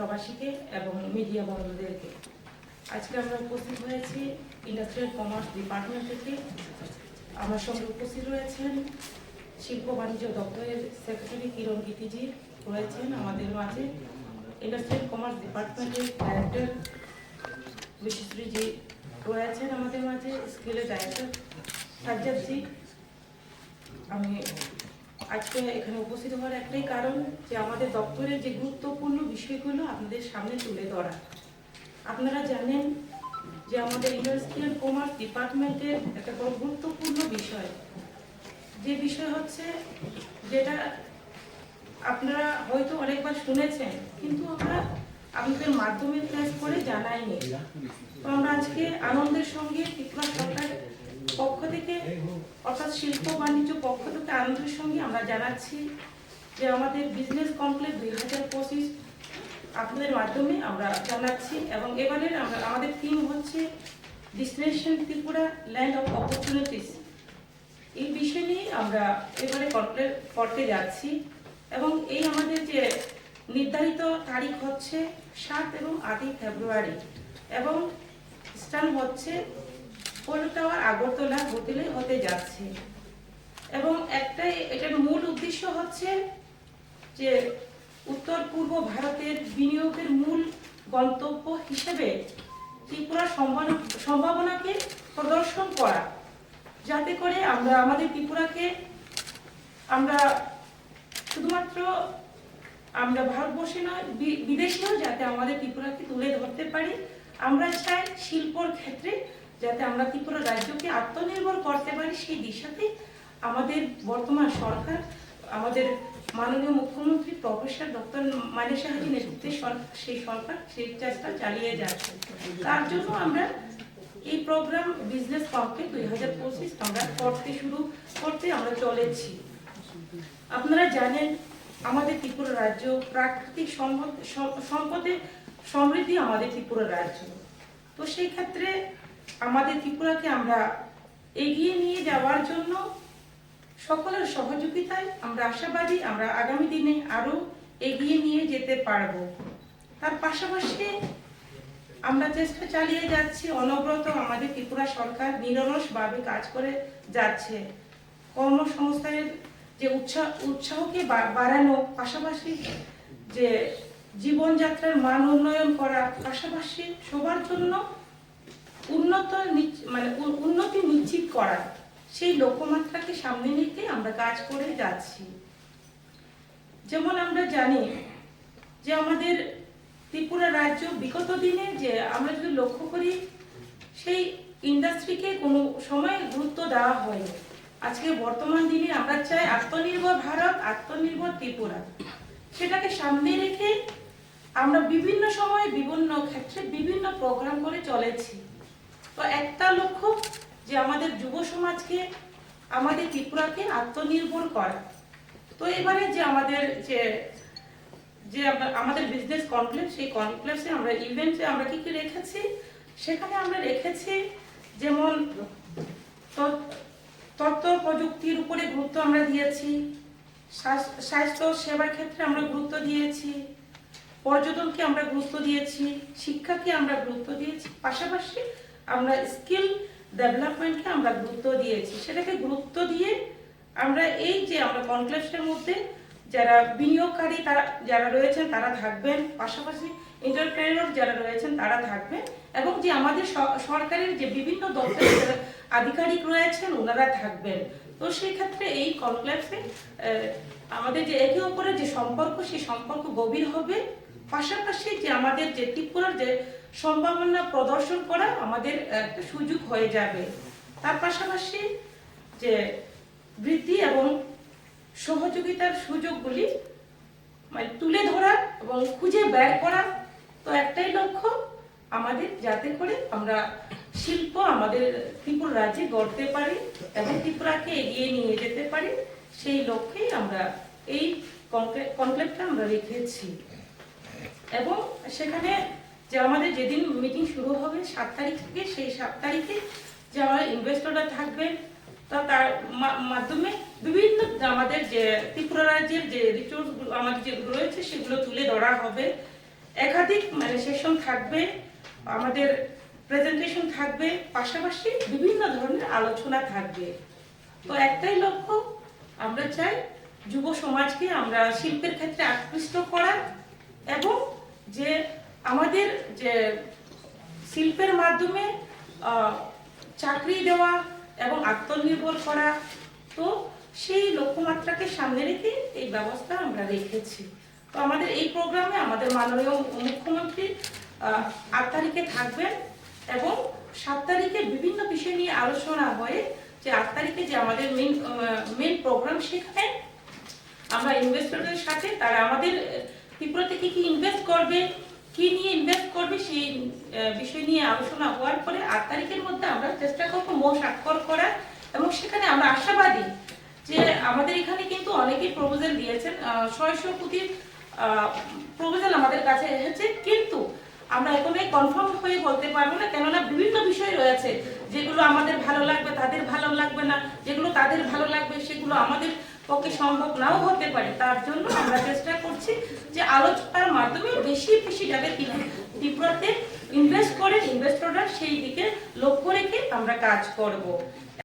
প্রবাসীকে এবং মিডিয়া বন্ধুদেরকে। আজকে আমরা উপস্থিত হয়েছি ইন্ডাস্ট্রিয়াল কমার্স ডিপার্টমেন্ট থেকে। আমার সঙ্গে উপস্থিত রয়েছেন শিল্প বাণিজ্য দপ্তরের সেক্রেটারি কিরণ গীতিজি রয়েছেন আমাদের মাঝে। ইন্ডাস্ট্রিয়াল কমার্স ডিপার্টমেন্টের ডাইরেক্টর বিশ্বশ্রীজি রয়েছেন আমাদের মাঝে। স্কিলের ডাইরেক্টর সাজ্জাদজি আমি আজকে এখানে উপস্থিত হওয়ার একটাই কারণ যে আমাদের দপ্তরের যে গুরুত্বপূর্ণ বিষয়গুলো আপনাদের সামনে তুলে ধরা। আপনারা জানেন যে আমাদের ইন্ডাস্ট্রিয়াল কমার্স ডিপার্টমেন্টের একটা বড় গুরুত্বপূর্ণ বিষয়। যে বিষয় হচ্ছে যেটা আপনারা হয়তো অনেকবার শুনেছেন, কিন্তু আমরা আপনাদের মাধ্যমে ক্লাস করে জানাইনি। তো আমরা আজকে আনন্দের সঙ্গে ত্রিপুরা সরকার পক্ষ থেকে, অর্থাৎ শিল্প বাণিজ্য পক্ষ থেকে আনন্দের সঙ্গে আমরা জানাচ্ছি যে আমাদের বিজনেস কমপ্লেক্স দুই হাজার পঁচিশ আপনাদের মাধ্যমে আমরা জানাচ্ছি এবং এবারের আমরা, আমাদের থিম হচ্ছে destination Tripura land of opportunities এই বিষয় নিয়ে আমরা এবারে কমপ্লেট করতে যাচ্ছি এবং এই আমাদের যে নির্ধারিত তারিখ হচ্ছে সাত এবং আটই ফেব্রুয়ারি এবং স্থান হচ্ছে টাওয়ার আগরতলা হোটেলে হতে যাচ্ছে। এবং একটাই এটার মূল উদ্দেশ্য হচ্ছে যে উত্তর পূর্ব ভারতের বিনিয়োগের মূল গন্তব্য হিসেবে ত্রিপুরার সম্ভাবনাকে প্রদর্শন করা। যাতে করে আমরা আমাদের ত্রিপুরাকে, আমরা শুধুমাত্র আমরা ভারতবর্ষে নয় বিদেশেও যাতে আমাদের ত্রিপুরাকে তুলে ধরতে পারি, আমরা চাই শিল্পর ক্ষেত্রে যাতে আমরা ত্রিপুরা রাজ্যকে আত্মনির্ভর করতে পারি, সেই দিশাতে আমাদের বর্তমান সরকার, আমাদের মাননীয় মুখ্যমন্ত্রী প্রফেসর ডক্টর মানিক সাহাজি নেতৃত্বে সেই সরকার, সেই চেষ্টা চালিয়ে যাচ্ছে। তার জন্য আমরা এই প্রোগ্রাম বিজনেস কমপ্লেক্স দুই হাজার পঁচিশ আমরা করতে শুরু, করতে আমরা চলেছি। আপনারা জানেন, আমাদের ত্রিপুরা রাজ্য প্রাকৃতিক সম্পদ সম- সম্পদে সমৃদ্ধি আমাদের ত্রিপুরা রাজ্য। তো সেই ক্ষেত্রে আমাদের ত্রিপুরাকে আমরা এগিয়ে নিয়ে যাওয়ার জন্য সকলের সহযোগিতায় আমরা আশাবাদী আমরা আগামী দিনে আরও এগিয়ে নিয়ে যেতে পারব। তার পাশাপাশি আমরা চেষ্টা চালিয়ে যাচ্ছি, অনবরত আমাদের ত্রিপুরা সরকার নিরলসভাবে কাজ করে যাচ্ছে। কর্মসংস্থানের যে উৎসাহ, উৎসাহকে বাড়ানো, পাশাপাশি যে জীবনযাত্রার মান উন্নয়ন করা, পাশাপাশি সবার জন্য উন্নত মানে উন্নতি নিশ্চিত করা সেই লক্ষ্যমাত্রাকে সামনে নিতে আমরা কাজ করে যাচ্ছি। যেমন আমরা জানি যে আমাদের ত্রিপুরা রাজ্য বিগত দিনে যে আমরা যদি লক্ষ্য করি, সেই ইন্ডাস্ট্রিকে কোনো সময় গুরুত্ব দেওয়া হয়নি। আজকে বর্তমান দিনে আমরা চাই আত্মনির্ভর ভারত, আত্মনির্ভর ত্রিপুরা। সেটাকে সামনে রেখে আমরা বিভিন্ন সময়ে বিভিন্ন ক্ষেত্রে বিভিন্ন প্রোগ্রাম করে চলেছি। তো একটা লক্ষ্য যে আমাদের যুব সমাজকে, আমাদের ত্রিপুরাকে আত্মনির্ভর করা। তো এবারে যে আমাদের যে যে আমাদের বিজনেস কমপ্লেক্স সেই কমপ্লেক্সে আমরা ইভেন্টে আমরা কি কি রেখেছি? সেখানে আমরা রেখেছি যেমন তথ্য প্রযুক্তির উপরে গুরুত্ব আমরা দিয়েছি স্বাস্থ্য সেবার ক্ষেত্রে আমরা গুরুত্ব দিয়েছি, পর্যটনকে আমরা গুরুত্ব দিয়েছি, শিক্ষাকে আমরা গুরুত্ব দিয়েছি, পাশাপাশি আমরা স্কিল ডেভেলপমেন্টকে আমরা গুরুত্ব দিয়েছি। সেটাকে গুরুত্ব দিয়ে আমরা এই যে আমরা কনক্লেভসের মধ্যে যারা বিনিয়োগকারী তারা যারা রয়েছেন তারা থাকবেন, পাশাপাশি এন্টারপ্রেনর যারা রয়েছেন তারা থাকবেন এবং যে আমাদের সরকারের যে বিভিন্ন দপ্তরের আধিকারিক রয়েছেন ওনারা থাকবেন। তো সেই ক্ষেত্রে এই কনক্লেভসে আমাদের যে একে অপরের যে সম্পর্ক, সেই সম্পর্ক গভীর হবে। পাশাপাশি যে আমাদের যে ত্রিপুরার যে সম্ভাবনা প্রদর্শন করা আমাদের একটা সুযোগ হয়ে যাবে। তার পাশাপাশি যে বৃদ্ধি এবং সহযোগিতার সুযোগগুলি মানে তুলে ধরা এবং খুঁজে বের করা, তো একটাই লক্ষ্য আমাদের যাতে করে আমরা শিল্প আমাদের ত্রিপুরা রাজ্যে গড়তে পারি এবং ত্রিপুরাকে এগিয়ে নিয়ে যেতে পারি, সেই লক্ষ্যেই আমরা এই কনক্লেভটা আমরা রেখেছি। এবং সেখানে যে আমাদের যেদিন মিটিং শুরু হবে, সাত তারিখ থেকে, সেই সাত তারিখে যে আমার ইনভেস্টররা থাকবে, তা তার মাধ্যমে বিভিন্ন আমাদের যে ত্রিপুরা রাজ্যের যে রিসোর্স আমাদের যেগুলো রয়েছে, সেগুলো তুলে ধরা হবে। একাধিক মানে সেশন থাকবে, আমাদের প্রেজেন্টেশন থাকবে, পাশাপাশি বিভিন্ন ধরনের আলোচনা থাকবে। তো একটাই লক্ষ্য, আমরা চাই যুব সমাজকে আমরা শিল্পের ক্ষেত্রে আকৃষ্ট করা এবং যে আমাদের যে শিল্পের মাধ্যমে চাকরি দেওয়া এবং আত্মনির্ভর করা তো সেই লক্ষ্যমাত্রাকে সামনে রেখে এই ব্যবস্থা আমরা রেখেছি। তো আমাদের এই প্রোগ্রামে আমাদের মাননীয় মুখ্যমন্ত্রী আট তারিখে থাকবেন এবং সাত তারিখে বিভিন্ন বিষয় নিয়ে আলোচনা হয়ে যে আট তারিখে যে আমাদের মেন মেন প্রোগ্রাম সেখানে আমরা ইনভেস্টরদের সাথে তারা আমাদের আহ, ত্রিপুরাতে কি কি ইনভেস্ট করবে কি নিয়ে ইনভেস্ট করবে সেই বিষয় নিয়ে আলোচনা হওয়ার পরে আট তারিখের মধ্যে আমরা চেষ্টা করব মো স্বাক্ষর করার এবং সেখানে আমরা আশাবাদী যে আমাদের এখানে কিন্তু অনেকেই প্রপোজাল দিয়েছেন। ছয়শো কোটির প্রপোজাল আমাদের কাছে এসেছে। কিন্তু আমরা এখনই কনফার্ম হয়ে বলতে পারব না। কেননা বিভিন্ন বিষয় রয়েছে যেগুলো আমাদের ভালো লাগবে, তাদের ভালো লাগবে না। যেগুলো তাদের ভালো লাগবে, সেগুলো আমাদের পক্ষে সম্ভব নাও হতে পারে। তার জন্য আমরা চেষ্টা করছি যে আলোচনার মাধ্যমে বেশি বেশি যাদের ত্রিপু- ত্রিপুরাতে ইনভেস্ট করে ইনভেস্টররা সেই দিকে লক্ষ্য রেখে আমরা কাজ করব।